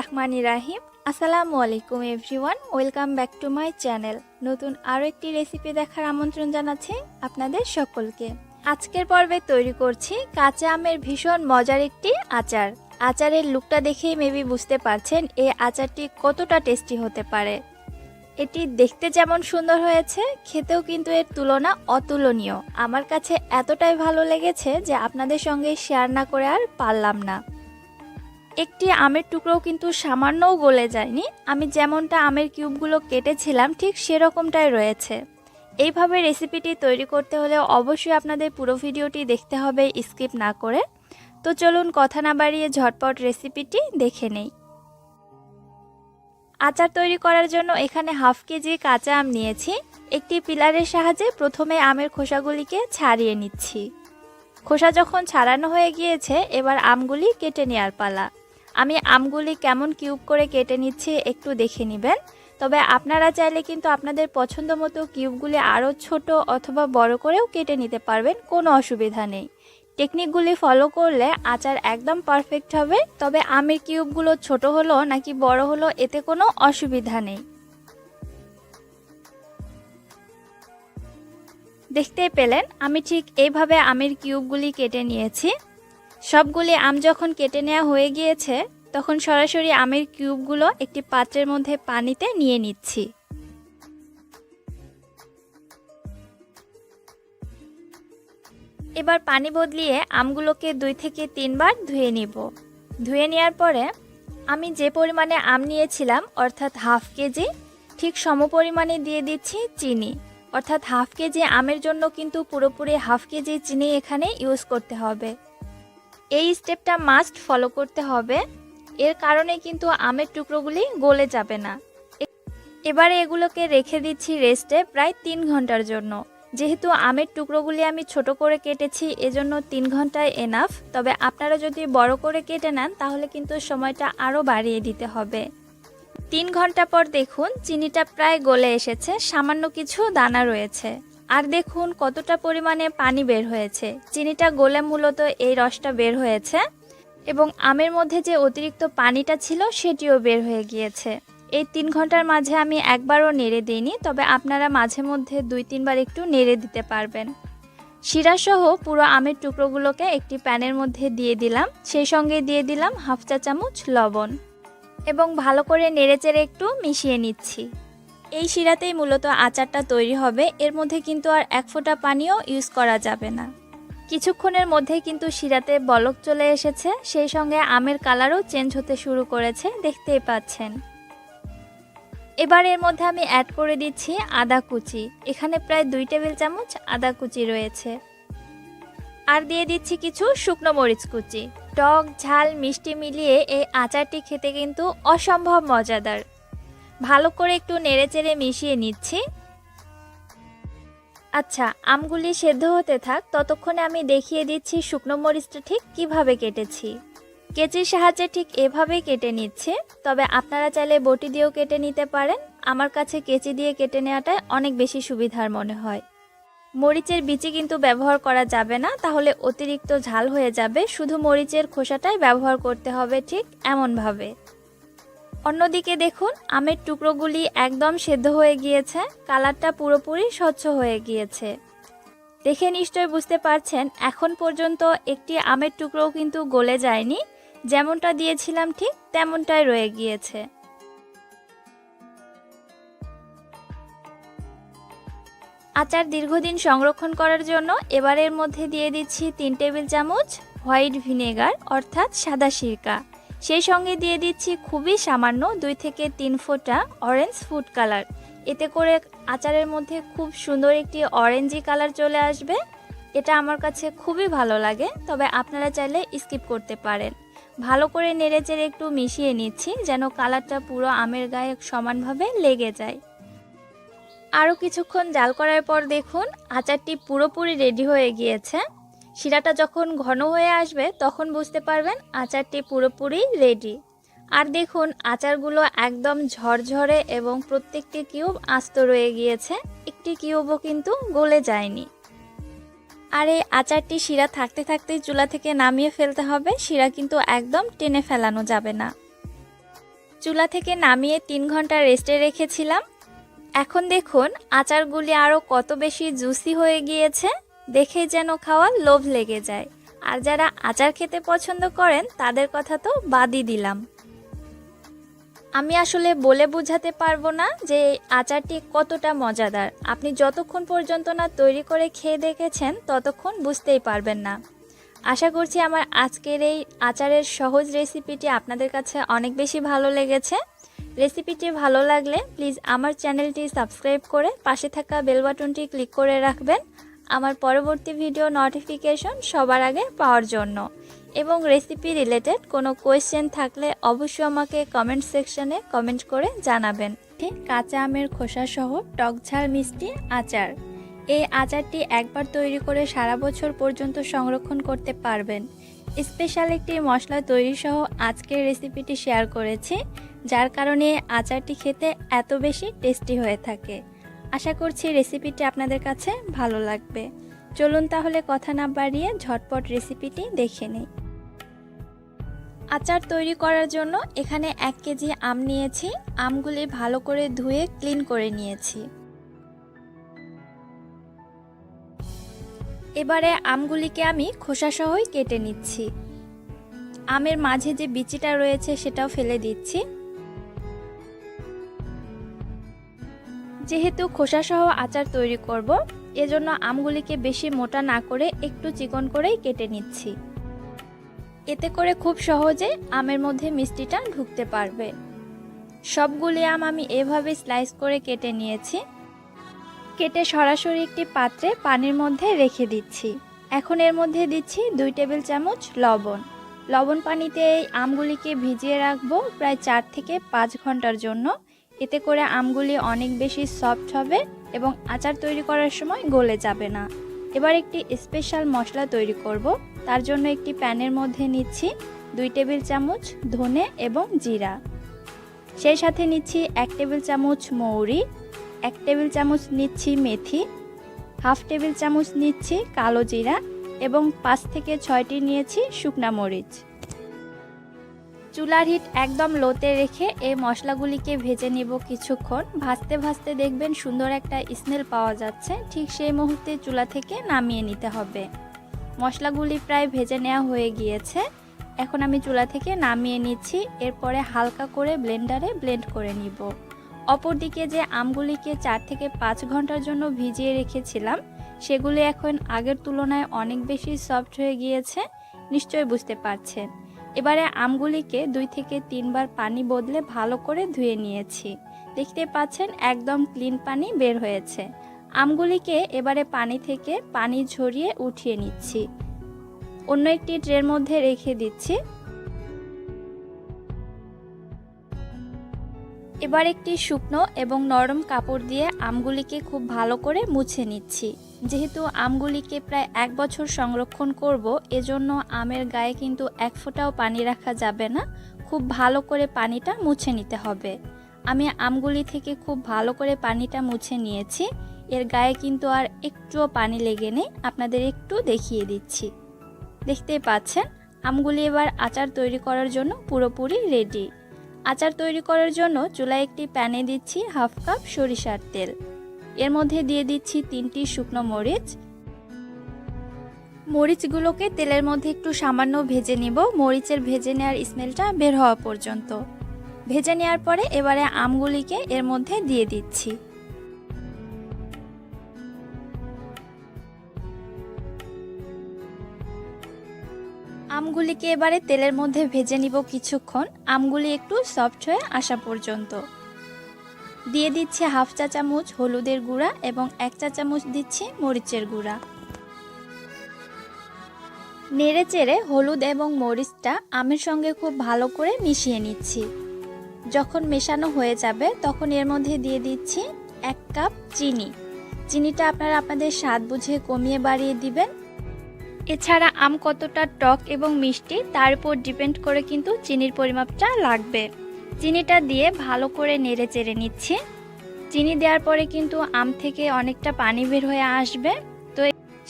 রহমানি রাহিম। আসসালামু আলাইকুম everyone welcome back to my channel নতুন আরও একটি রেসিপি দেখার আমন্ত্রণ জানাচ্ছি আপনাদের সকলকে। আজকের পর্বে তৈরি করছি কাঁচা আমের ভীষণ মজার একটি আচার। আচারের লুকটা দেখেই মেবি বুঝতে পারছেন এই আচারটি কতটা টেস্টি হতে পারে। এটি দেখতে যেমন সুন্দর হয়েছে, খেতেও কিন্তু এর তুলনা অতুলনীয়। আমার কাছে এতটাই ভালো লেগেছে যে আপনাদের সঙ্গে শেয়ার না করে আর পারলাম না। একটি আমের টুকরোও কিন্তু সামান্যও গলে যায়নি। আমি যেমনটা আমের কিউবগুলো কেটেছিলাম, ঠিক সেরকমটাই রয়েছে। এইভাবে রেসিপিটি তৈরি করতে হলে অবশ্যই আপনাদের পুরো ভিডিওটি দেখতে হবে, স্কিপ না করে। তো চলুন কথা না বাড়িয়ে ঝটপট রেসিপিটি দেখে নেই। আচার তৈরি করার জন্য এখানে হাফ কেজি কাঁচা আম নিয়েছি। একটি পিলারের সাহায্যে প্রথমে আমের খোসাগুলিকে ছাড়িয়ে নিচ্ছি। খোসা যখন ছাড়ানো হয়ে গিয়েছে, এবার আমগুলি কেটে নেওয়ার পালা। আমি আমগুলি কেমন কিউব করে কেটে নিচ্ছি একটু দেখে নেবেন। তবে আপনারা চাইলে কিন্তু আপনাদের পছন্দ মতো কিউবগুলি আরও ছোট অথবা বড় করেও কেটে নিতে পারবেন, কোনো অসুবিধা নেই। টেকনিকগুলি ফলো করলে আচার একদম পারফেক্ট হবে, তবে আমের কিউবগুলো ছোট হলো নাকি বড় হলো এতে কোনো অসুবিধা নেই। দেখতে পেলেন, আমি ঠিক এইভাবে আমের কিউবগুলি কেটে নিয়েছি। সবগুলি আম যখন কেটে নেওয়া হয়ে গিয়েছে, তখন সরাসরি আমের কিউবগুলো একটি পাত্রের মধ্যে পানিতে নিয়ে নিচ্ছি। এবার পানি বদলিয়ে আমগুলোকে দুই থেকে তিনবার ধুয়ে নিব। ধুয়ে নেওয়ার পরে আমি যে পরিমাণে আম নিয়েছিলাম, অর্থাৎ হাফ কেজি, ঠিক সম পরিমাণে দিয়ে দিচ্ছি চিনি। অর্থাৎ হাফ কেজি আমের জন্য কিন্তু পুরোপুরি হাফ কেজি চিনি এখানে ইউজ করতে হবে। এই স্টেপটা মাস্ট ফলো করতে হবে। এর কারণে কিন্তু আমের টুকরোগুলি গলে যাবে না। এবারে এগুলোকে রেখে দিচ্ছি রেস্টে প্রায় তিন ঘণ্টার জন্য। যেহেতু আমের টুকরোগুলি আমি ছোট করে কেটেছি, এজন্য তিন ঘন্টায় এনাফ তবে আপনারা যদি বড় করে কেটে নেন, তাহলে কিন্তু সময়টা আরও বাড়িয়ে দিতে হবে। তিন ঘণ্টা পর দেখুন, চিনিটা প্রায় গলে এসেছে। সামান্য কিছু দানা রয়েছে। আর দেখুন কতটা পরিমাণে পানি বের হয়েছে। চিনিটা গলে মূলত এই রসটা বের হয়েছে এবং আমের মধ্যে যে অতিরিক্ত পানিটা ছিল সেটিও বের হয়ে গিয়েছে। এই তিন ঘণ্টার মাঝে আমি একবারও নেড়ে দিইনি, তবে আপনারা মাঝে মধ্যে দুই তিনবার একটু নেড়ে দিতে পারবেন। শিরাসহ পুরো আমের টুকরোগুলোকে একটি প্যানের মধ্যে দিয়ে দিলাম। সেই সঙ্গে দিয়ে দিলাম হাফ চা চামচ লবণ। এবং ভালো করে নেড়েচেড়ে একটু মিশিয়ে নিচ্ছি। এই শিরাতেই মূলত আচারটা তৈরি হবে। এর মধ্যে কিন্তু আর এক ফোঁটা পানিও ইউজ করা যাবে না। কিছুক্ষণের মধ্যে কিন্তু শিরাতে বলক চলে এসেছে। সেই সঙ্গে আমের কালারও চেঞ্জ হতে শুরু করেছে, দেখতেই পাচ্ছেন। এবার এর মধ্যে আমি অ্যাড করে দিচ্ছি আদা কুচি। এখানে প্রায় দুই টেবিল চামচ আদা কুচি রয়েছে। আর দিয়ে দিচ্ছি কিছু শুকনো মরিচ কুচি। টক, ঝাল, মিষ্টি মিলিয়ে এই আচারটি খেতে কিন্তু অসম্ভব মজাদার। ভালো করে একটু নেড়েচেড়ে মিশিয়ে নিচ্ছি। আচ্ছা আমগুলি সেদ্ধ হতে থাক, ততক্ষণে আমি দেখিয়ে দিচ্ছি শুকনো মরিচটা ঠিক কীভাবে কেটেছি। কেচির সাহায্যে ঠিক এভাবেই কেটে নিচ্ছে, তবে আপনারা চাইলে বটি দিয়েও কেটে নিতে পারেন। আমার কাছে কেচি দিয়ে কেটে নেওয়াটাই অনেক বেশি সুবিধার মনে হয়। মরিচের বিচি কিন্তু ব্যবহার করা যাবে না, তাহলে অতিরিক্ত ঝাল হয়ে যাবে। শুধু মরিচের খোসাটাই ব্যবহার করতে হবে ঠিক এমনভাবে। অন্যদিকে দেখুন, আমের টুকরোগুলি একদম সেদ্ধ হয়ে গিয়েছে, কালারটা পুরোপুরি স্বচ্ছ হয়ে গিয়েছে। দেখে নিশ্চয় বুঝতে পারছেন, এখন পর্যন্ত একটি আমের টুকরোও কিন্তু গলে যায়নি, যেমনটা দিয়েছিলাম ঠিক তেমনটাই রয়ে গিয়েছে। আচার দীর্ঘদিন সংরক্ষণ করার জন্য এবারের মধ্যে দিয়ে দিচ্ছি তিন টেবিল চামচ হোয়াইট ভিনেগার, অর্থাৎ সাদা সিরকা। সেই সঙ্গে দিয়ে দিচ্ছি খুবই সামান্য দুই থেকে তিন ফোঁটা অরেঞ্জ ফুড কালার এতে করে আচারের মধ্যে খুব সুন্দর একটি অরেঞ্জি কালার চলে আসবে। এটা আমার কাছে খুবই ভালো লাগে, তবে আপনারা চাইলে স্কিপ করতে পারেন। ভালো করে নেড়েচেড়ে একটু মিশিয়ে নিচ্ছি, যেন কালারটা পুরো আমের গায়ে সমানভাবে লেগে যায়। আরও কিছুক্ষণ জাল করার পর দেখুন, আচারটি পুরোপুরি রেডি হয়ে গিয়েছে। শিরাটা যখন ঘন হয়ে আসবে, তখন বুঝতে পারবেন আচারটি পুরোপুরি রেডি আর দেখুন, আচারগুলো একদম ঝরঝরে এবং প্রত্যেকটি কিউব আস্ত রয়ে গিয়েছে। একটি কিউবও কিন্তু গলে যায়নি। আর এই আচারটি শিরা থাকতে থাকতেই চুলা থেকে নামিয়ে ফেলতে হবে। শিরা কিন্তু একদম টেনে ফেলানো যাবে না। চুলা থেকে নামিয়ে তিন ঘণ্টা রেস্টে রেখেছিলাম। এখন দেখুন, আচারগুলি আরও কত বেশি জুসি হয়ে গিয়েছে। দেখে যেন খাওয়ার লোভ লেগে যায়। আর যারা আচার খেতে পছন্দ করেন, তাদের কথা তো বাদই দিলাম। আমি আসলে বলে বোঝাতে পারব না যে আচারটি কতটা মজাদার। আপনি যতক্ষণ পর্যন্ত না তৈরি করে খেয়ে দেখেছেন, ততক্ষণ বুঝতেই পারবেন না। আশা করছি আমার আজকের এই আচারের সহজ রেসিপিটি আপনাদের কাছে অনেক বেশি ভালো লেগেছে। রেসিপিটি ভালো লাগলে প্লিজ আমার চ্যানেলটি সাবস্ক্রাইব করে পাশে থাকা বেল বাটনটি ক্লিক করে রাখবেন। আমার পরবর্তী ভিডিও নোটিফিকেশন সবার আগে পাওয়ার জন্য। এবং রেসিপি রিলেটেড কোনো কোয়েশ্চেন থাকলে অবশ্যই আমাকে কমেন্ট সেকশনে কমেন্ট করে জানাবেন। কাঁচা আমের খোসা সহ টকঝাল মিষ্টি আচার। এই আচারটি একবার তৈরি করে সারা বছর পর্যন্ত সংরক্ষণ করতে পারবেন। স্পেশাল একটি মশলা তৈরি সহ আজকের রেসিপিটি শেয়ার করেছি, যার কারণে আচারটি খেতে এত বেশি টেস্টি হয়ে থাকে। আশা করছি রেসিপিটি আপনাদের কাছে ভালো লাগবে। চলুন তাহলে কথা না বাড়িয়ে ঝটপট রেসিপিটি দেখে নিই। আচার তৈরি করার জন্য এখানে এক কেজি আম নিয়েছি। আমগুলি ভালো করে ধুয়ে ক্লিন করে নিয়েছি। এবারে আমগুলিকে আমি খোসাসহই কেটে নিচ্ছি। আমের মাঝে যে বিচিটা রয়েছে সেটাও ফেলে দিচ্ছি। যেহেতু খোসাসহ আচার তৈরি করব, এজন্য আমগুলিকে বেশি মোটা না করে একটু চিকন করেই কেটে নিচ্ছি। এতে করে খুব সহজে আমের মধ্যে মিষ্টিটা ঢুকতে পারবে। সবগুলি আম আমি এভাবে স্লাইস করে কেটে নিয়েছি। কেটে সরাসরি একটি পাত্রে পানির মধ্যে রেখে দিচ্ছি। এখন এর মধ্যে দিচ্ছি দুই টেবিল চামচ লবণ। লবণ পানিতে এই আমগুলিকে ভিজিয়ে রাখব প্রায় চার থেকে পাঁচ ঘণ্টার জন্য। এতে করে আমগুলি অনেক বেশি সফট হবে এবং আচার তৈরি করার সময় গলে যাবে না। এবার একটি স্পেশাল মশলা তৈরি করব। তার জন্য একটি প্যানের মধ্যে নিচ্ছি দুই টেবিল চামচ ধনে এবং জিরা। সেই সাথে নিচ্ছি এক টেবিল চামচ মৌরি, এক টেবিল চামচ নিচ্ছি মেথি, হাফ টেবিল চামচ নিচ্ছি কালো জিরা এবং পাঁচ থেকে ছয়টি নিয়েছি শুকনা মরিচ। চুলার হিট একদম লোতে রেখে এই মশলাগুলিকে ভেজে নেব কিছুক্ষণ। ভাজতে ভাজতে দেখবেন সুন্দর একটা স্মেল পাওয়া যাচ্ছে। ঠিক সেই মুহূর্তে চুলা থেকে নামিয়ে নিতে হবে। মশলাগুলি প্রায় ভেজে নেওয়া হয়ে গিয়েছে। এখন আমি চুলা থেকে নামিয়ে নিচ্ছি। এরপরে হালকা করে ব্লেন্ডারে ব্লেন্ড করে নিব। অপরদিকে যে আমগুলিকে চার থেকে পাঁচ ঘণ্টার জন্য ভিজিয়ে রেখেছিলাম, সেগুলি এখন আগের তুলনায় অনেক বেশি সফট হয়ে গিয়েছে। নিশ্চয়ই বুঝতে পারছেন। এবারে আমগুলিকে দুই থেকে তিনবার পানি বদলে ভালো করে ধুয়ে নিয়েছি। দেখতে পাচ্ছেন একদম ক্লিন পানি বের হয়েছে। আমগুলিকে এবারে পানি থেকে পানি ঝরিয়ে উঠিয়ে নিচ্ছি। অন্য একটি ট্রের মধ্যে রেখে দিচ্ছি। এবার একটি শুকনো এবং নরম কাপড় দিয়ে আমগুলিকে খুব ভালো করে মুছে নিচ্ছি। যেহেতু আমগুলিকে প্রায় এক বছর সংরক্ষণ করব, এজন্য আমের গায়ে কিন্তু এক ফোঁটাও পানি রাখা যাবে না। খুব ভালো করে পানিটা মুছে নিতে হবে। আমি আমগুলি থেকে খুব ভালো করে পানিটা মুছে নিয়েছি। এর গায়ে কিন্তু আর একটুও পানি লেগে নেই। আপনাদের একটু দেখিয়ে দিচ্ছি। দেখতেই পাচ্ছেন, আমগুলি এবার আচার তৈরি করার জন্য পুরোপুরি রেডি আচার তৈরি করার জন্য চুলায় একটি প্যানে দিচ্ছি হাফ কাপ সরিষার তেল। এর মধ্যে দিয়ে দিচ্ছি তিনটি শুকনো মরিচ। মরিচগুলোকে তেলের মধ্যে একটু সামান্য ভেজে নিব। মরিচের ভেজে নেওয়ার স্মেলটা বের হওয়া পর্যন্ত। ভেজে নেওয়ার পরে এবারে আমগুলিকে এর মধ্যে দিয়ে দিচ্ছি। আমগুলিকে এবারে তেলের মধ্যে ভেজে নিব কিছুক্ষণ। আমগুলি একটু সফট হয়ে আসা পর্যন্ত। দিয়ে দিচ্ছি হাফ চা চামচ হলুদের গুঁড়া এবং এক চা চামচ দিচ্ছি মরিচের গুঁড়া। নেড়ে চেড়ে হলুদ এবং মরিচটা আমের সঙ্গে খুব ভালো করে মিশিয়ে নিচ্ছি। যখন মেশানো হয়ে যাবে তখন এর মধ্যে দিয়ে দিচ্ছি এক কাপ চিনি। চিনিটা আপনারা আপনাদের স্বাদ বুঝে কমিয়ে বাড়িয়ে দিবেন। এছাড়া আম কতটা টক এবং মিষ্টি তার উপর ডিপেন্ড করে কিন্তু চিনির পরিমাপটা লাগবে। চিনিটা দিয়ে ভালো করে নেড়ে চেড়ে নিচ্ছি। চিনি দেওয়ার পরে কিন্তু আম থেকে অনেকটা পানি বের হয়ে আসবে। তো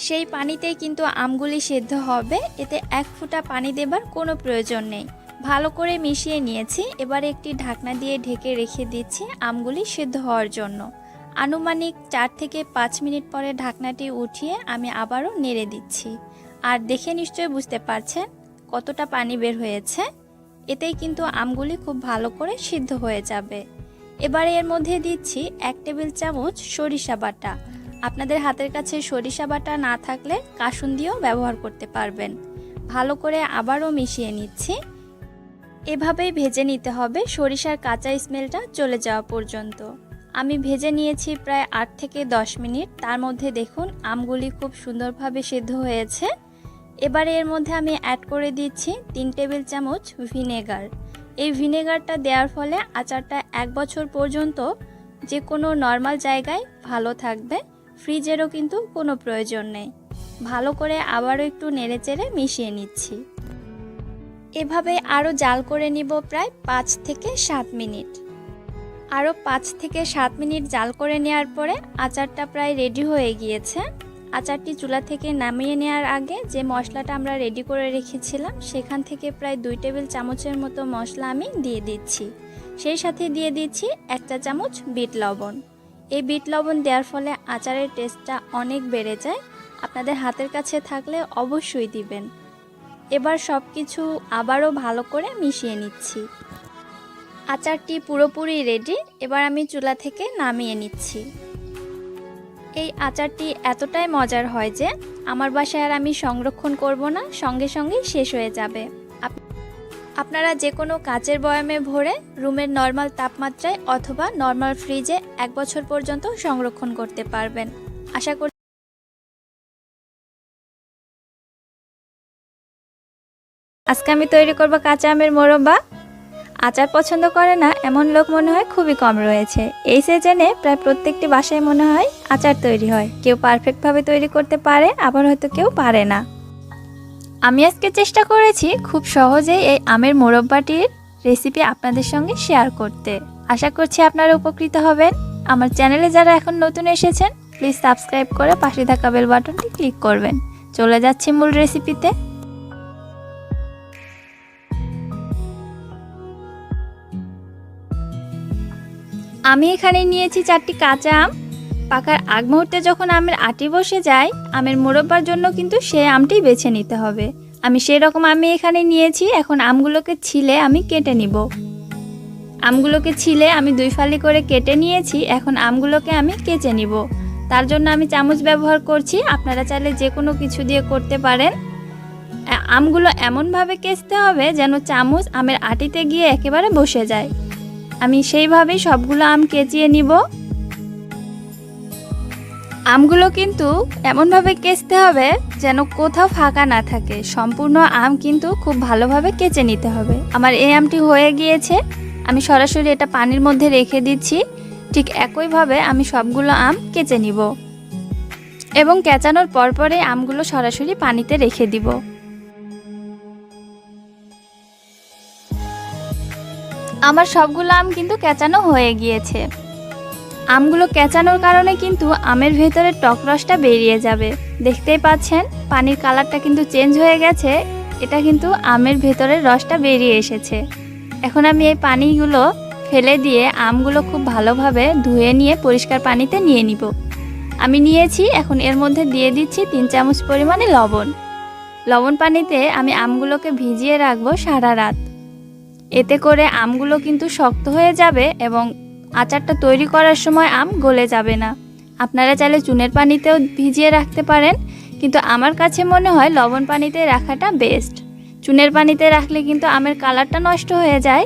সেই পানিতেই কিন্তু আমগুলি সেদ্ধ হবে। এতে এক ফুটা পানি দেবার কোনো প্রয়োজন নেই। ভালো করে মিশিয়ে নিয়েছি। এবার একটি ঢাকনা দিয়ে ঢেকে রেখে দিচ্ছি আমগুলি সেদ্ধ হওয়ার জন্য। আনুমানিক চার থেকে পাঁচ মিনিট পরে ঢাকনাটি উঠিয়ে আমি আবারও নেড়ে দিচ্ছি। আর দেখে নিশ্চয়ই বুঝতে পারছেন কতটা পানি বের হয়েছে। এতেই কিন্তু আমগুলি খুব ভালো করে সিদ্ধ হয়ে যাবে। এবারে এর মধ্যে দিচ্ছি এক টেবিল চামচ সরিষা বাটা। আপনাদের হাতের কাছে সরিষা বাটা না থাকলে কাসুন দিয়েও ব্যবহার করতে পারবেন। ভালো করে আবারও মিশিয়ে নিচ্ছি। এভাবেই ভেজে নিতে হবে, সরিষার কাঁচা স্মেলটা চলে যাওয়া পর্যন্ত। আমি ভেজে নিয়েছি প্রায় আট থেকে দশ মিনিট। তার মধ্যে দেখুন, আমগুলি খুব সুন্দরভাবে সিদ্ধ হয়েছে। এবারে এর মধ্যে আমি অ্যাড করে দিচ্ছি তিন টেবিল চামচ ভিনেগার এই ভিনেগারটা দেওয়ার ফলে আচারটা এক বছর পর্যন্ত যে কোনো নর্মাল জায়গায় ভালো থাকবে ফ্রিজেরও কিন্তু কোনো প্রয়োজন নেই। ভালো করে আবারও একটু নেড়েচেড়ে মিশিয়ে নিচ্ছি। এভাবে আরও জাল করে নিব প্রায় পাঁচ থেকে সাত মিনিট। আরও পাঁচ থেকে সাত মিনিট জাল করে নেওয়ার পরে আচারটা প্রায় রেডি হয়ে গিয়েছে। আচারটি চুলা থেকে নামিয়ে নেওয়ার আগে যে মশলাটা আমরা রেডি করে রেখেছিলাম, সেখান থেকে প্রায় দুই টেবিল চামচের মতো মশলা আমি দিয়ে দিচ্ছি। সেই সাথে দিয়ে দিচ্ছি একটা চামচ বিট লবণ। এই বিট লবণ দেওয়ার ফলে আচারের টেস্টটা অনেক বেড়ে যায়। আপনাদের হাতের কাছে থাকলে অবশ্যই দিবেন। এবার সব কিছু আবারও ভালো করে মিশিয়ে নিচ্ছি। আচারটি পুরোপুরি রেডি এবার আমি চুলা থেকে নামিয়ে নিচ্ছি। এই আচারটি এতটাই মজার হয় যে আমার বাসায় আর আমি সংরক্ষণ করব না, সঙ্গে সঙ্গেই শেষ হয়ে যাবে। আপনারা যে কোনো কাচের বয়ামে ভরে রুমের নর্মাল তাপমাত্রায় অথবা নর্মাল ফ্রিজে এক বছর পর্যন্ত সংরক্ষণ করতে পারবেন। আশা করি আজকে আমি তৈরি করব কাঁচা আমের মোরব্বা। আচার পছন্দ করে না, এমন লোক মনে হয় খুবই কম রয়েছে। এই সিজনে প্রায় প্রত্যেকটি বাসায় মনে হয় আচার তৈরি হয়। কেউ পারফেক্টভাবে তৈরি করতে পারে, আবার হয়তো কেউ পারে না। আমি আজকে চেষ্টা করেছি খুব সহজেই এই আমের মোরব্বাটির রেসিপি আপনাদের সঙ্গে শেয়ার করতে। আশা করছি আপনারা উপকৃত হবেন। আমার চ্যানেলে যারা এখন নতুন এসেছেন প্লিজ সাবস্ক্রাইব করে পাশে থাকা বেল বাটনটি ক্লিক করবেন। চলে যাচ্ছি মূল রেসিপিতে আমি এখানে নিয়েছি চারটি কাঁচা আম। পাকার আগ মুহূর্তে যখন আমের আটি বসে যায়, আমের মোরব্বার জন্য কিন্তু সে আমটি বেছে নিতে হবে। আমি সেই রকম আমি এখানে নিয়েছি, এখন আমগুলোকে ছিলে আমি কেটে নিব। আমগুলোকে ছিলে আমি দুই ফালি করে কেটে নিয়েছি, এখন আমগুলোকে আমি কেচে নিব। তার জন্য আমি চামচ ব্যবহার করছি, আপনারা চাইলে যে কোনো কিছু দিয়ে করতে পারেন। আমগুলো এমনভাবে কেচতে হবে যেন চামচ আমের আটিতে গিয়ে একেবারে বসে যায়। আমি সেইভাবেই সবগুলো আম কেচিয়ে নিব। আমগুলো কিন্তু এমনভাবে কেচতে হবে যেন কোথাও ফাঁকা না থাকে। সম্পূর্ণ আম কিন্তু খুব ভালোভাবে কেচে নিতে হবে। আমার এই আমটি হয়ে গিয়েছে। আমি সরাসরি এটা পানির মধ্যে রেখে দিচ্ছি। ঠিক একইভাবে আমি সবগুলো আম কেচে নিব। এবং কেচানোর পরপরে আমগুলো সরাসরি পানিতে রেখে দিব। আমার সবগুলো আম কিন্তু কেচানো হয়ে গিয়েছে। আমগুলো কেচানোর কারণে কিন্তু আমের ভেতরে টক রসটা বেরিয়ে যাবে। দেখতেই পাচ্ছেন, পানির কালারটা কিন্তু চেঞ্জ হয়ে গেছে। এটা কিন্তু আমের ভেতরের রসটা বেরিয়ে এসেছে। এখন আমি এই পানিগুলো ফেলে দিয়ে আমগুলো খুব ভালোভাবে ধুয়ে নিয়ে পরিষ্কার পানিতে নিয়ে নিব। আমি নিয়েছি, এখন এর মধ্যে দিয়ে দিচ্ছি তিন চামচ পরিমাণে লবণ। লবণ পানিতে আমি আমগুলোকে ভিজিয়ে রাখব সারা রাত। এতে করে আমগুলো কিন্তু শক্ত হয়ে যাবে এবং আচারটা তৈরি করার সময় আম গলে যাবে না। আপনারা চাইলে চুনের পানিতেও ভিজিয়ে রাখতে পারেন, কিন্তু আমার কাছে মনে হয় লবণ পানিতে রাখাটা বেস্ট চুনের পানিতে রাখলে কিন্তু আমের কালারটা নষ্ট হয়ে যায়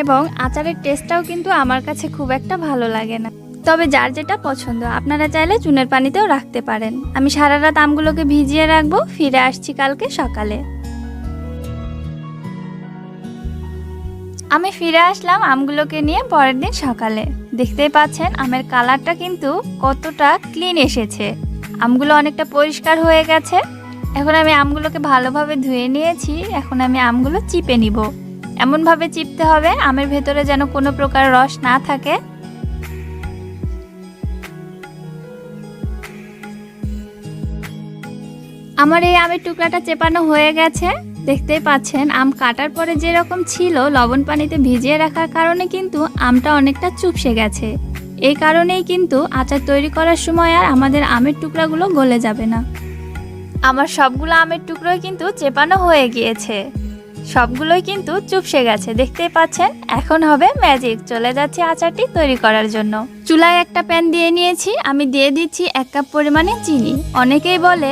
এবং আচারের টেস্টটাও কিন্তু আমার কাছে খুব একটা ভালো লাগে না। তবে যার যেটা পছন্দ, আপনারা চাইলে চুনের পানিতেও রাখতে পারেন। আমি সারা রাত আমগুলোকে ভিজিয়ে রাখব, ফিরে আসছি কালকে সকালে। আমি ফিরে আসলাম আমগুলোকে নিয়ে পরের দিন সকালে। দেখতেই পাচ্ছেন, আমের কালারটা কিন্তু কতটা ক্লিন এসেছে। আমগুলো অনেকটা পরিষ্কার হয়ে গেছে। এখন আমি আমগুলোকে ভালোভাবে ধুয়ে নিয়েছি। এখন আমি আমগুলো চিপে নিব। এমনভাবে চিপতে হবে আমের ভেতরে যেন কোনো প্রকার রস না থাকে। আমার এই আমের টুকরাটা চেপানো হয়ে গেছে। দেখতেই পাচ্ছেন, আম কাটার পরে যেরকম ছিল, লবণ পানিতে ভিজিয়ে রাখার কারণে কিন্তু আমটা অনেকটা চুপসে গেছে। এই কারণেই কিন্তু আচার তৈরি করার সময় আর আমাদের আমের টুকরাগুলো গলে যাবে না। আমার সবগুলো আমের টুকরোই কিন্তু চেপানো হয়ে গিয়েছে। সবগুলোই কিন্তু চুপসে গেছে, দেখতেই পাচ্ছেন, এখন হবে ম্যাজিক চলে যাচ্ছে আচারটি তৈরি করার জন্য। চুলায় একটা প্যান দিয়ে নিয়েছি, আমি দিয়ে দিচ্ছি এক কাপ পরিমাণে চিনি। অনেকেই বলে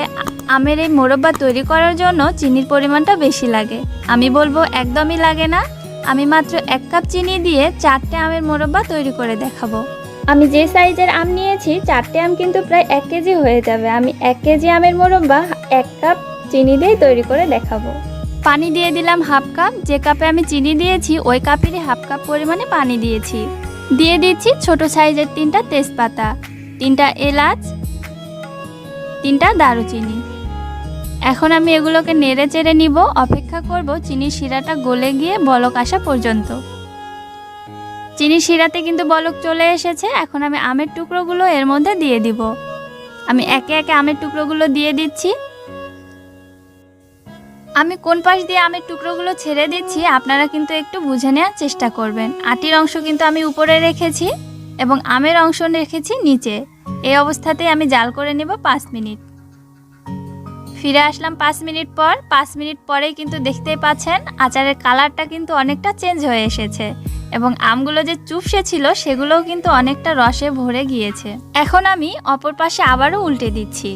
আমের এই মোরব্বা তৈরি করার জন্য চিনির পরিমাণটা বেশি লাগে। আমি বলব একদমই লাগে না। আমি মাত্র এক কাপ চিনি দিয়ে চারটে আমের মোরব্বা তৈরি করে দেখাবো। আমি যে সাইজের আম নিয়েছি, চারটে আম কিন্তু প্রায় এক কেজি হয়ে যাবে। আমি এক কেজি আমের মোরব্বা এক কাপ চিনি দিয়ে তৈরি করে দেখাবো। পানি দিয়ে দিলাম হাফ কাপ। যে কাপে আমি চিনি দিয়েছি, ওই কাপেরই হাফ কাপ পরিমাণে পানি দিয়েছি। দিয়ে দিচ্ছি ছোট সাইজের তিনটা তেজপাতা, তিনটা এলাচ, তিনটা দারুচিনি। এখন আমি এগুলোকে নেড়ে চেড়ে নিব, অপেক্ষা করব চিনির শিরাটা গলে গিয়ে বলক আসা পর্যন্ত। চিনির শিরাতে কিন্তু বলক চলে এসেছে, এখন আমি আমের টুকরোগুলো এর মধ্যে দিয়ে দিব। আমি একে একে আমের টুকরোগুলো দিয়ে দিচ্ছি। আমি কোন পাশ দিয়ে আমের টুকরোগুলো ছেড়ে দিচ্ছি, আপনারা কিন্তু একটু বুঝে নেওয়ার চেষ্টা করবেন। আটির অংশ কিন্তু আমি উপরে রেখেছি এবং আমের অংশ রেখেছি নিচে। এই অবস্থাতেই আমি জাল করে নেব পাঁচ মিনিট। ফিরে আসলাম পাঁচ মিনিট পর। পাঁচ মিনিট পরেই কিন্তু দেখতেই পাচ্ছেন আচারের কালারটা কিন্তু অনেকটা চেঞ্জ হয়ে এসেছে এবং আমগুলো যে চুপসে ছিল সেগুলোও কিন্তু অনেকটা রসে ভরে গিয়েছে। এখন আমি অপর পাশে আবারও উল্টে দিচ্ছি।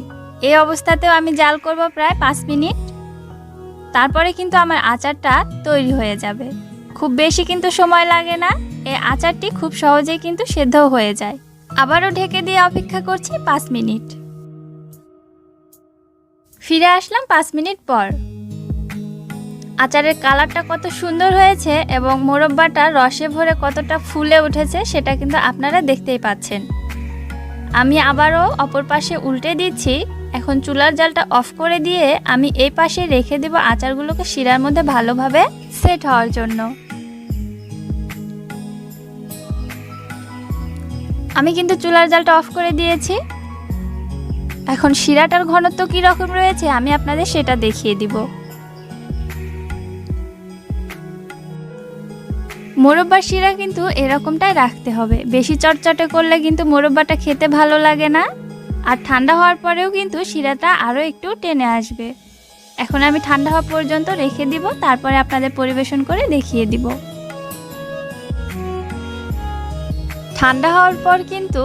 এই অবস্থাতেও আমি জাল করব প্রায় পাঁচ মিনিট। তারপরে কিন্তু আমার আচারটা তৈরি হয়ে যাবে। খুব বেশি কিন্তু সময় লাগে না। এই আচারটি খুব সহজেই কিন্তু সেদ্ধ হয়ে যায়। আবারও ঢেকে দিয়ে অপেক্ষা করছি পাঁচ মিনিট। ফিরে আসলাম পাঁচ মিনিট পর। আচারের কালারটা কত সুন্দর হয়েছে এবং মোরব্বাটা রসে ভরে কতটা ফুলে উঠেছে সেটা কিন্তু আপনারা দেখতেই পাচ্ছেন। আমি আবারও অপর পাশে উল্টে দিচ্ছি। এখন চুলার জালটা অফ করে দিয়ে আমি এই পাশে রেখে দেব আচারগুলোকে শিরার মধ্যে ভালোভাবে সেট হওয়ার জন্য। আমি কিন্তু চুলার জালটা অফ করে দিয়েছি। এখন শিরাটার ঘনত্ব কি রকম রয়েছে, আমি আপনাদের সেটা দেখিয়ে দিব। মোরব্বার শিরা কিন্তু এরকমটাই রাখতে হবে। বেশি চটচটে করলে কিন্তু মোরব্বাটা খেতে ভালো লাগে না। আর ঠান্ডা হওয়ার পরেও কিন্তু শিরাটা আরও একটু টেনে আসবে। এখন আমি ঠান্ডা হওয়া পর্যন্ত রেখে দিব, তারপরে আপনাদের পরিবেশন করে দেখিয়ে দিব। ঠান্ডা হওয়ার পর কিন্তু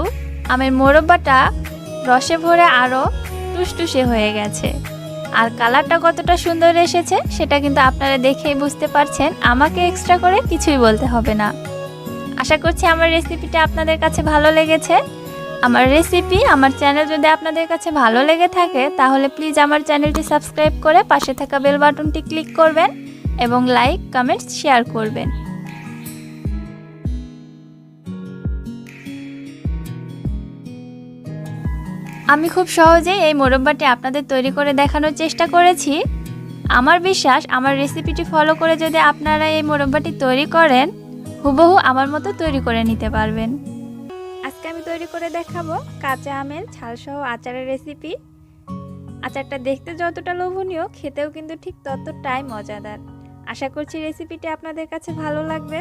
আমের মোরব্বাটা রসে ভরে আরও টুসটুসে হয়ে গেছে। আর কালারটা কতটা সুন্দর এসেছে, সেটা কিন্তু আপনারা দেখেই বুঝতে পারছেন। আমাকে এক্সট্রা করে কিছুই বলতে হবে না। আশা করছি আমার রেসিপিটা আপনাদের কাছে ভালো লেগেছে। আমার রেসিপি আমার চ্যানেল যদি আপনাদের কাছে ভালো লেগে থাকে, তাহলে প্লিজ আমার চ্যানেলটি সাবস্ক্রাইব করে পাশে থাকা বেল বাটনটি ক্লিক করবেন এবং লাইক কমেন্টস শেয়ার করবেন। আমি খুব সহজেই এই মোরব্বাটি আপনাদের তৈরি করে দেখানোর চেষ্টা করেছি। আমার বিশ্বাস, আমার রেসিপিটি ফলো করে যদি আপনারা এই মোরব্বাটি তৈরি করেন, হুবহু আমার মতো তৈরি করে নিতে পারবেন। আজকে আমি তৈরি করে দেখাবো কাঁচা আমের ঝালসহ আচারের রেসিপি আচারটা দেখতে যতটা লোভনীয়, খেতেও কিন্তু ঠিক ততটাই মজাদার। আশা করছি রেসিপিটি আপনাদের কাছে ভালো লাগবে।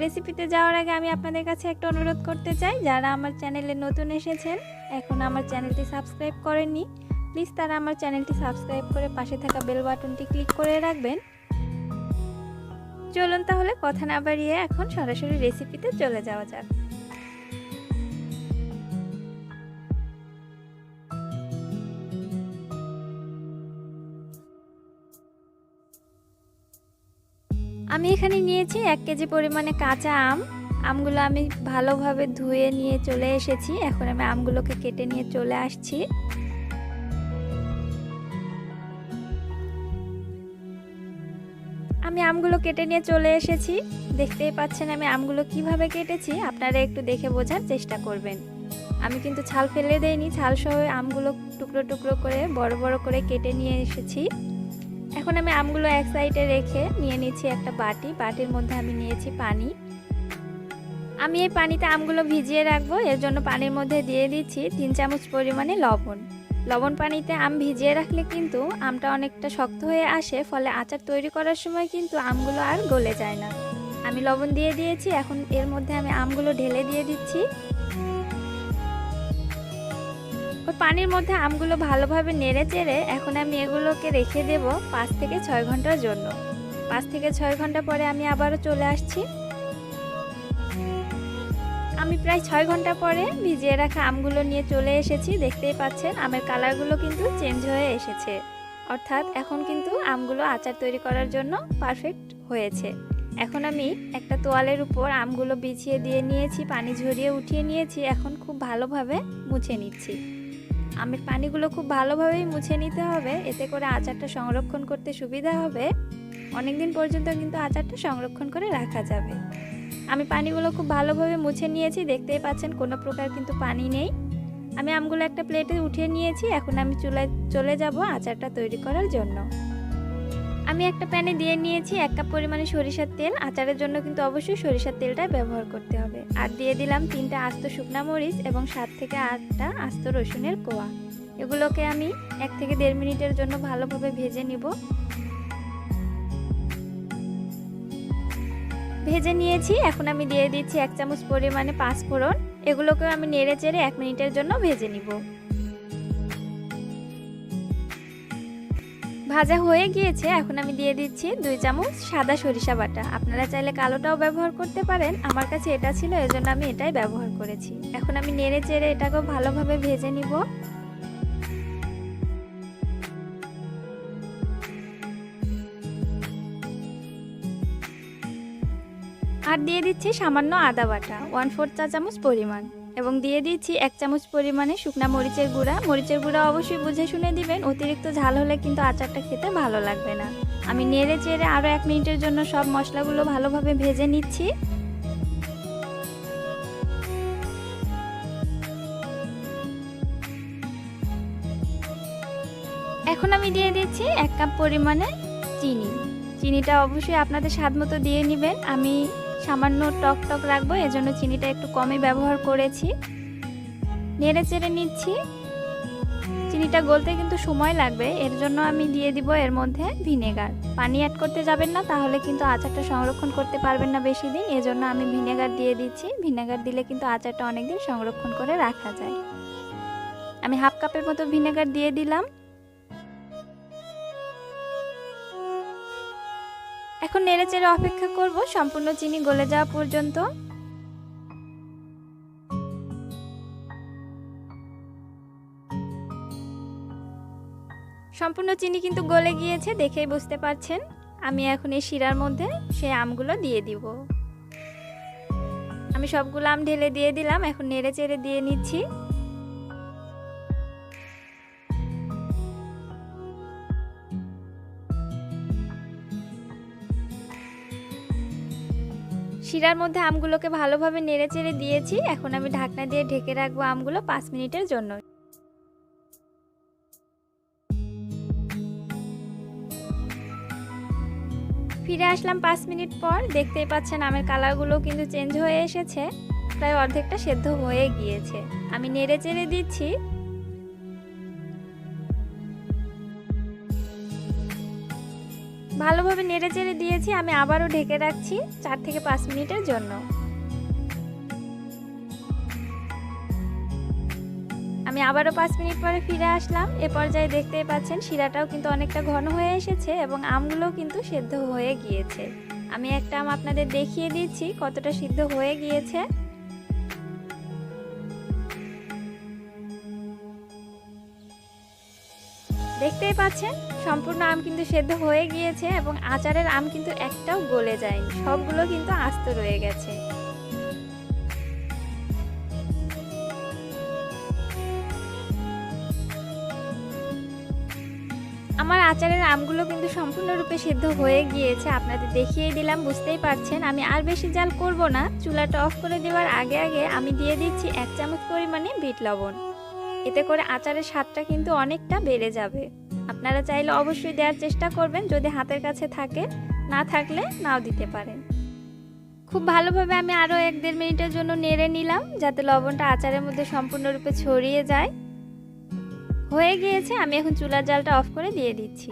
রেসিপিতে যাওয়ার আগে আমি আপনাদের কাছে একটা অনুরোধ করতে চাই, যারা আমার চ্যানেলে নতুন এসেছেন, এখন আমার চ্যানেলটি সাবস্ক্রাইব করেননি, প্লিজ তারা আমার চ্যানেলটি সাবস্ক্রাইব করে পাশে থাকা বেল বাটনটি ক্লিক করে রাখবেন। চলুন তাহলে কথা না বাড়িয়ে এখন সরাসরি রেসিপিতে চলে যাওয়া যাক। আমি এখানে নিয়েছি এক কেজি পরিমাণে কাঁচা আম। আমগুলো আমি ভালোভাবে ধুয়ে নিয়ে চলে এসেছি। এখন আমি আমগুলোকে কেটে নিয়ে চলে আসছি। আমি আমগুলো কেটে নিয়ে চলে এসেছি। দেখতেই পাচ্ছেন আমি আমগুলো কীভাবে কেটেছি। আপনারা একটু দেখে বোঝার চেষ্টা করবেন। আমি কিন্তু ছাল ফেলে দেইনি। ছাল সহ আমগুলো টুকরো টুকরো করে, বড় বড় করে কেটে নিয়ে এসেছি। এখন আমি আমগুলো এক সাইডে রেখে নিয়ে নিচ্ছি একটা বাটি। বাটির মধ্যে আমি নিয়েছি পানি। আমি এই পানিতে আমগুলো ভিজিয়ে রাখব। এর জন্য পানির মধ্যে দিয়ে দিচ্ছি তিন চামচ পরিমাণে লবণ। লবণ পানিতে আম ভিজিয়ে রাখলে কিন্তু আমটা অনেকটা শক্ত হয়ে আসে, ফলে আচার তৈরি করার সময় কিন্তু আমগুলো আর গলে যায় না। আমি লবণ দিয়ে দিয়েছি। এখন এর মধ্যে আমি আমগুলো ঢেলে দিয়ে দিচ্ছি। ওই পানির মধ্যে আমগুলো ভালোভাবে নেড়ে চেড়ে এখন আমি এগুলোকে রেখে দেব পাঁচ থেকে ছয় ঘণ্টার জন্য। পাঁচ থেকে ছয় ঘণ্টা পরে আমি আবারও চলে আসছি। আমি প্রায় ছয় ঘণ্টা পরে ভিজিয়ে রাখা আমগুলো নিয়ে চলে এসেছি, দেখতেই পাচ্ছেন আমের কালারগুলো কিন্তু চেঞ্জ হয়ে এসেছে। অর্থাৎ এখন কিন্তু আমগুলো আচার তৈরি করার জন্য পারফেক্ট হয়েছে। এখন আমি একটা তোয়ালের উপর আমগুলো বিছিয়ে দিয়ে নিয়েছি, পানি ঝরিয়ে উঠিয়ে নিয়েছি, এখন খুব ভালোভাবে মুছে নিচ্ছি। আমের পানিগুলো খুব ভালোভাবেই মুছে নিতে হবে। এতে করে আচারটা সংরক্ষণ করতে সুবিধা হবে। অনেকদিন পর্যন্ত কিন্তু আচারটা সংরক্ষণ করে রাখা যাবে। আমি পানিগুলো খুব ভালোভাবে মুছে নিয়েছি। দেখতেই পাচ্ছেন, কোনো প্রকার কিন্তু পানি নেই। আমি আমগুলো একটা প্লেটে উঠিয়ে নিয়েছি। এখন আমি চুলায় চলে যাব আচারটা তৈরি করার জন্য। আমি একটা প্যানে দিয়ে নিয়েছি এক কাপ পরিমাণে সরিষার তেল। আচারের জন্য কিন্তু অবশ্যই সরিষার তেলটা ব্যবহার করতে হবে। আর দিয়ে দিলাম তিনটা আস্ত শুকনা মরিচ এবং সাত থেকে আটটা আস্ত রসুনের কোয়া। এগুলোকে আমি এক থেকে দেড় মিনিটের জন্য ভালোভাবে ভেজে নিব। ভেজে নিয়েছি। এখন আমি দিয়ে দিচ্ছি এক চামচ পরিমাণে পাঁচ ফোড়ন এগুলোকেও আমি নেড়ে চেড়ে এক মিনিটের জন্য ভেজে নিব। ভাজা হয়ে গিয়েছে, এখন আমি দিয়ে দিচ্ছি দুই চামচ সাদা সরিষা বাটা। আপনারা চাইলে কালোটাও ব্যবহার করতে পারেন, আমার কাছে এটা ছিল, এজন্য আমি এটাই ব্যবহার করেছি। এখন আমি নেড়ে চেড়ে এটাকেও ভালোভাবে ভেজে নিব। আর দিয়ে দিচ্ছি সামান্য আদা বাটা, ওয়ান ফোর চা চামচ পরিমাণ। এবং দিয়ে দিচ্ছি এক চামচ পরিমাণে শুকনা মরিচের গুঁড়া। মরিচের গুঁড়া অবশ্যই বুঝে শুনে দিবেন। অতিরিক্ত ঝাল হলে কিন্তু আচারটা খেতে ভালো লাগবে না। আমি নেড়ে চেড়ে আরও এক মিনিটের জন্য সব মশলাগুলো ভালোভাবে ভেজে নিচ্ছি। এখন আমি দিয়ে দিচ্ছি এক কাপ পরিমাণে চিনি। চিনিটা অবশ্যই আপনাদের স্বাদ মতো দিয়ে নেবেন। আমি সামান্য টক টক রাখব, এজন্য চিনিটা একটু কমই ব্যবহার করেছি। নেড়ে চেড়ে নিচ্ছি। চিনিটা গলতে কিন্তু সময় লাগবে, এর জন্য আমি দিয়ে দিব এর মধ্যে ভিনেগার। পানি অ্যাড করতে যাবেন না, তাহলে কিন্তু আচারটা সংরক্ষণ করতে পারবেন না বেশি দিন, এজন্য আমি ভিনেগার দিয়ে দিচ্ছি। ভিনেগার দিলে কিন্তু আচারটা অনেকদিন সংরক্ষণ করে রাখা যায়। আমি হাফ কাপের মতো ভিনেগার দিয়ে দিলাম। এখন নেড়ে চেড়ে অপেক্ষা করব সম্পূর্ণ চিনি গলে যাওয়া পর্যন্ত। সম্পূর্ণ চিনি কিন্তু গলে গিয়েছে, দেখেই বুঝতে পারছেন। আমি এখন এই শিরার মধ্যে সেই আমগুলো দিয়ে দিব। আমি সবগুলো আম ঢেলে দিয়ে দিলাম, এখন নেড়ে চেড়ে দিয়ে নিচ্ছি। শিরার মধ্যে আমগুলোকে ভালোভাবে নেড়ে চেড়ে দিয়েছি। এখন আমি ঢাকনা দিয়ে ঢেকে রাখব আমগুলো পাঁচ মিনিটের জন্য। ফিরে আসলাম পাঁচ মিনিট পর। দেখতেই পাচ্ছেন আমের কালারগুলো কিন্তু চেঞ্জ হয়ে এসেছে। প্রায় অর্ধেকটা সেদ্ধ হয়ে গিয়েছে। আমি নেড়ে চেড়ে দিচ্ছি। ভালোভাবে নেড়ে চেড়ে দিয়েছি, আমি আবারও ঢেকে রাখছি চার থেকে পাঁচ মিনিটের জন্য। আমি আবারও পাঁচ মিনিট পরে ফিরে আসলাম। এ পর্যায়ে দেখতেই পাচ্ছেন, শিরাটাও কিন্তু অনেকটা ঘন হয়ে এসেছে এবং আমগুলোও কিন্তু সেদ্ধ হয়ে গিয়েছে। আমি একটা আম আপনাদের দেখিয়ে দিচ্ছি, কতটা সিদ্ধ হয়ে গিয়েছে। দেখতেই পাচ্ছেন সম্পূর্ণ আম কিন্তু সেদ্ধ হয়ে গিয়েছে এবং আচারের আম কিন্তু একটাও গলে যায়নি। সবগুলো কিন্তু আস্ত রয়ে গেছে। আমার আচারের আমগুলো কিন্তু সম্পূর্ণরূপে সিদ্ধ হয়ে গিয়েছে। আপনাদের দেখিয়ে দিলাম, বুঝতেই পারছেন। আমি আর বেশি জাল করব না। চুলাটা অফ করে দেওয়ার আগে আগে আমি দিয়ে দিচ্ছি এক চামচ পরিমাণে বিট লবণ। এতে করে আচারের স্বাদটা কিন্তু অনেকটা বেড়ে যাবে। আপনারা চাইলে অবশ্যই দেওয়ার চেষ্টা করবেন যদি হাতের কাছে থাকে। না থাকলে নাও দিতে পারেন। খুব ভালোভাবে আমি আরও এক দেড় মিনিটের জন্য নেড়ে নিলাম যাতে লবণটা আচারের মধ্যে সম্পূর্ণরূপে ছড়িয়ে যায়। হয়ে গিয়েছে, আমি এখন চুলার জালটা অফ করে দিয়ে দিচ্ছি।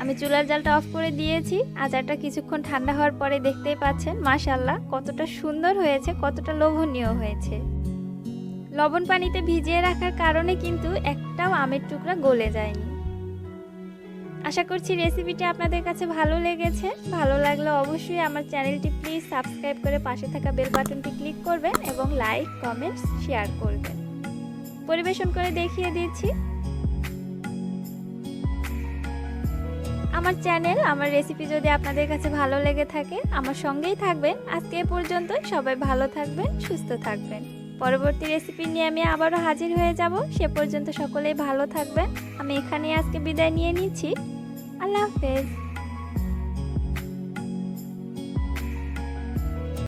আমি চুলার জালটা অফ করে দিয়েছি, আচারটা কিছুক্ষণ ঠান্ডা হওয়ার পরে দেখতেই পাচ্ছেন মাশাল্লাহ কতটা সুন্দর হয়েছে, কতটা লোভনীয় হয়েছে। লবণ পানিতে ভিজিয়ে রাখার কারণে কিন্তু একটাও আমের টুকরা গলে যায়নি। আশা করছি রেসিপিটি আপনাদের কাছে ভালো লেগেছে। ভালো লাগলে অবশ্যই আমার চ্যানেলটি প্লিজ সাবস্ক্রাইব করে পাশে থাকা বেল বাটনটি ক্লিক করবেন এবং লাইক কমেন্টস শেয়ার করবেন। পরিবেশন করে দেখিয়ে দিচ্ছি। আমার চ্যানেল, আমার রেসিপি যদি আপনাদের কাছে ভালো লেগে থাকে, আমার সঙ্গেই থাকবেন। আজকে এ পর্যন্ত সবাই ভালো থাকবেন, সুস্থ থাকবেন। পরবর্তী রেসিপি নিয়ে আমি আবারও হাজির হয়ে যাব। সে পর্যন্ত সকলেই ভালো থাকবেন। আমি এখানেই আজকে বিদায় নিয়ে নিচ্ছি। আল্লাহ হাফেজ